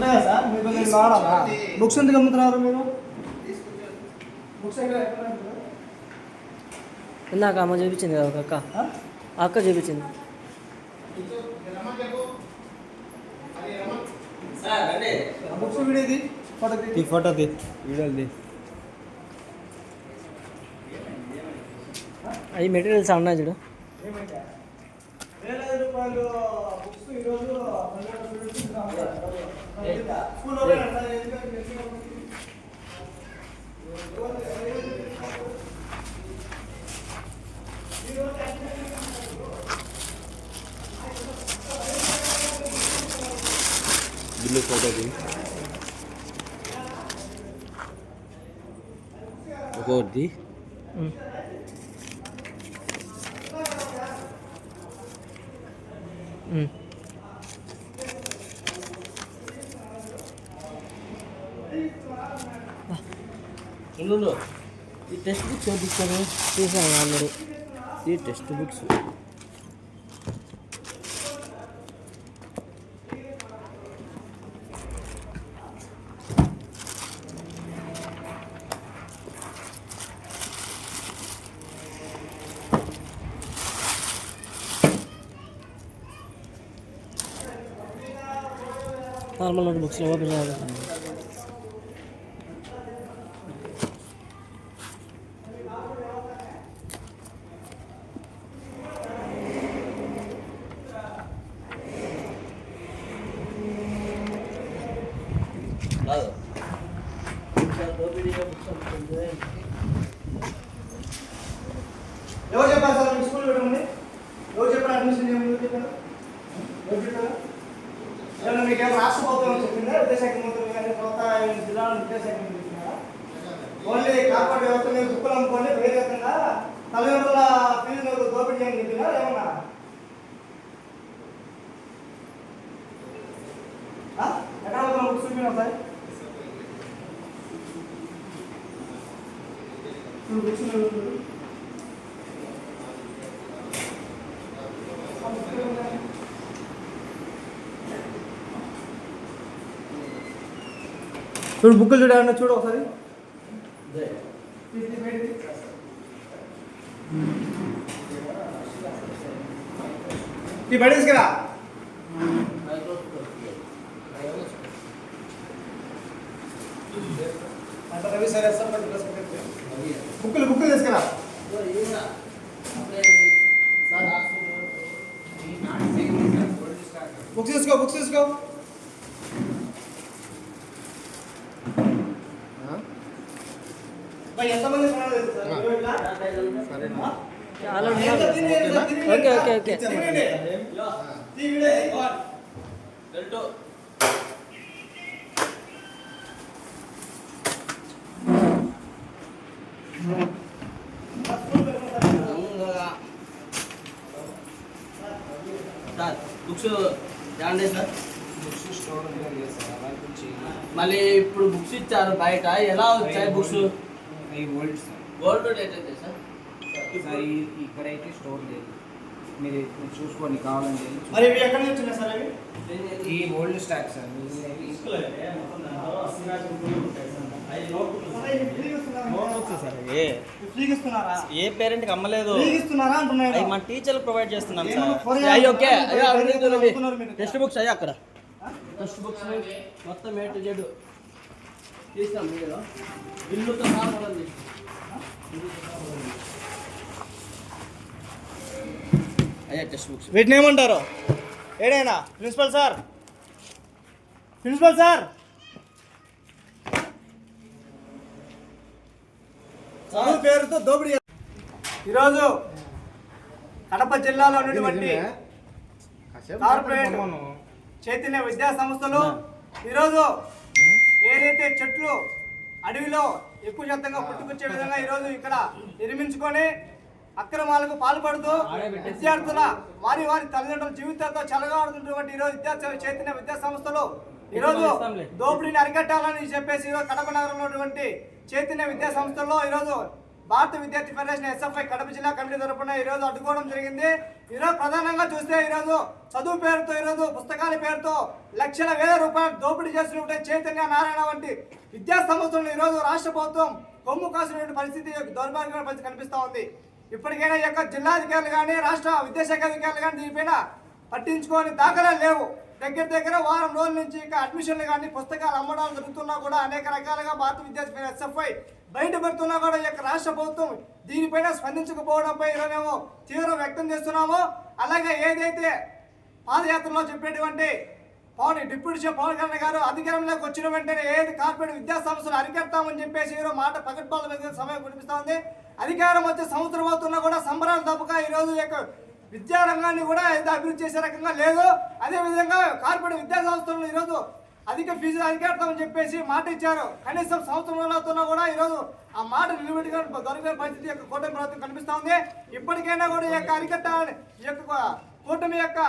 Sir? మీకు books ఎందుకు అమ్ముతున్నారు మీరు? బుక్స్? ఇందాక అమ్మ చూపించింది కదా ఒక అక్క. అక్క చూపించింది. బుక్స్ వీడేది ఫోటో తీ. ఫోటో తీ వీడియోది అవి మెటీరియల్స్ ఉన్నాయి చూడు. రూపాయలు బుక్స్ ఈరోజు సార్. స్కూల్లో పోయినా సార్, ఎందుకంటే ఎందుకు పంపించింది? బిల్లు ఫోటో తీ ఒక్కొక్కటి ఇందులో ఈ టెక్స్ట్ బుక్స్ చూపించాను చూసాను ఆల్రెడీ ఈ text books normal notebooks open చేయాలి. ఎవరు చెప్పారు సార్? మీ స్కూల్ పెట్టమని ఎవరు చెప్పారు అడ్మిషన్ చేయమని చెప్పారు ఎవరు చెప్పారు? ఏమన్నా మీకు ఏమైనా రాష్ట్ర ప్రభుత్వం చెప్పిందా? విద్యాశాఖ మంత్రులు కానీ కొత్త జిల్లాలో విద్యాశాఖ మంత్రి చెప్పినారా ఓన్లీ కార్పొరేట్ వ్యవస్థ మీద బుక్కులు అమ్ముకొని వేరేకంగా తల్లిదండ్రుల ఫీజులు దోపిడీ చేయని చెప్పినా ఏమన్నా ఆ? ఎక్కడ పోతున్నా బుక్స్ చూపినా సార్ ఇప్పుడు బుక్స్ చూడు బుక్కులు చూడాలన్నా చూడు ఒకసారి. ఈ బడి తీసుకురా. బుక్స్ తీసుకో బుక్స్ తీసుకో మరి ఎంతమంది కొనాలి తెలుసా సార్? ఇరవై ఇట్లా? ఆ? చాలా ఎంత ఉన్నారు తినేది సార్? తినేది ఓకే, సార్? Okay, okay. తినేది. తినేది. సార్ బుక్స్ ఏమండి సార్? మళ్ళీ ఇప్పుడు బుక్స్ ఇచ్చారు బయట. ఎలా వచ్చాయి బుక్స్? సార్. గోల్డ్ రేట్ అయితే సార్? సార్ ఇక్కడైతే స్టోర్ లేదు. మీరు చూసుకోండి కావాలంటే మరి ఇవి ఎక్కడి నుంచి వచ్చినాయి సార్ అవి? ఈ ఓల్డ్ స్టాక్ సార్. ఏ పేరెంట్కి అమ్మలేదు మన టీచర్లు ప్రొవైడ్ చేస్తున్నాం సార్. అయ్యి ఓకే. టెక్స్ట్ బుక్స్ అయ్యా అక్కడ. టెక్స్ట్ బుక్స్ మొత్తం ఏ టు జెడ్ తీస్తాం మీరు బిల్లుతో సహా కూడా తీస్తాం. అయ్యా టెక్స్ట్ బుక్స్ వీటిని ఏమంటారు? ఏడైనా? Principal sir? Principal sir? చదువు పేరుతో దోపిడీ ఈరోజు కడప జిల్లాలో ఉన్నటువంటి కార్పొరేట్ చైతన్య విద్యా సంస్థలు ఈరోజు ఏదైతే చెట్లు అడవిలో ఎక్కువ శాతంగా పుట్టుకొచ్చే విధంగా ఈరోజు ఇక్కడ నిర్మించుకొని అక్రమాలకు పాల్పడుతూ విద్యార్థుల వారి వారి తల్లిదండ్రుల జీవితాలతో చెలగాడుతున్నటువంటి ఈరోజు విద్యా చైతన్య విద్యా సంస్థలు ఈరోజు దోపిడీని అరికట్టాలని చెప్పేసి ఈరోజు కడప నగరంలో ఉన్నటువంటి చైతన్య విద్యా సంస్థల్లో ఈరోజు భారత విద్యార్థి ఫెడరేషన్ ఎస్ఎఫ్ఐ కడప జిల్లా కమిటీ తరపున ఈరోజు అడ్డుకోవడం జరిగింది. ఈరోజు ప్రధానంగా చూస్తే ఈరోజు చదువు పేరుతో ఈరోజు పుస్తకాల పేరుతో లక్షల వేల రూపాయలు దోపిడీ చేసినటువంటి చైతన్య నారాయణ వంటి విద్యా సంస్థలను ఈరోజు రాష్ట్ర ప్రభుత్వం కొమ్ము కాసినటువంటి పరిస్థితి దౌర్భాగ్యమైన పరిస్థితి కనిపిస్తూ ఉంది. ఇప్పటికైనా యొక్క జిల్లాధికారులు కానీ రాష్ట్ర విద్యాశాఖ అధికారులు కానీ దీనిపైన పట్టించుకోని దాఖలాలు లేవు. దగ్గర దగ్గర వారం రోజుల నుంచి ఇక అడ్మిషన్లు కానీ పుస్తకాలు అమ్మడాలు జరుగుతున్నా కూడా అనేక రకాలుగా భారత విద్యార్థి ఎస్ఎఫ్ఐ బయటపడుతున్నా కూడా ఈ యొక్క రాష్ట్ర ప్రభుత్వం దీనిపైన స్పందించకపోవడంపై మేము తీవ్రం వ్యక్తం చేస్తున్నాము. అలాగే ఏదైతే పాదయాత్రలో చెప్పేటువంటి పవన్ డిప్యూటీ చీఫ్ పవన్ కళ్యాణ్ గారు అధికారంలోకి వచ్చిన వెంటనే ఏది కార్పొరేట్ విద్యా సంస్థలు అరికెడతామని చెప్పేసి మాట పకడ్బాల మీద సమయం కనిపిస్తా ఉంది. అధికారం వచ్చే సంవత్సరం అవుతున్నా కూడా సంబరాలు తప్పక ఈరోజు యొక్క విద్యా రంగాన్ని కూడా ఎంత అభివృద్ధి చేసే రకంగా లేదు. అదేవిధంగా కార్పొరేట్ విద్యా సంస్థలు ఈరోజు అధిక ఫీజులు అరికెడతామని చెప్పేసి మాట ఇచ్చారు. కనీసం సంవత్సరం అవుతున్నా కూడా ఈరోజు ఆ మాట నిలబెట్టుగా దొరికిన పరిస్థితి యొక్క కూటమి ప్రభుత్వం కనిపిస్తూ ఉంది. ఇప్పటికైనా కూడా ఈ యొక్క అరికట్ట ఈ యొక్క కూటమి యొక్క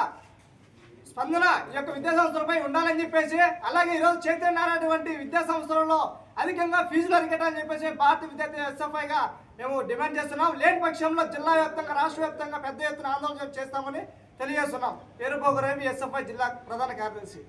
స్పందన ఈ యొక్క విద్యా సంస్థలపై ఉండాలని చెప్పేసి అలాగే ఈరోజు చైతన్య నారాయణ వంటి విద్యా సంస్థలలో అధికంగా ఫీజులు అరికట్టాలని చెప్పేసి భారత విద్యార్థి ఎస్ఎఫ్ఐగా మేము డిమాండ్ చేస్తున్నాం లేని పక్షంలో జిల్లా వ్యాప్తంగా రాష్ట్ర వ్యాప్తంగా పెద్ద ఎత్తున ఆందోళన చేస్తామని తెలియజేస్తున్నాం. పేరుపోగరేవి ఎస్ఎఫ్ఐ జిల్లా ప్రధాన కార్యదర్శి.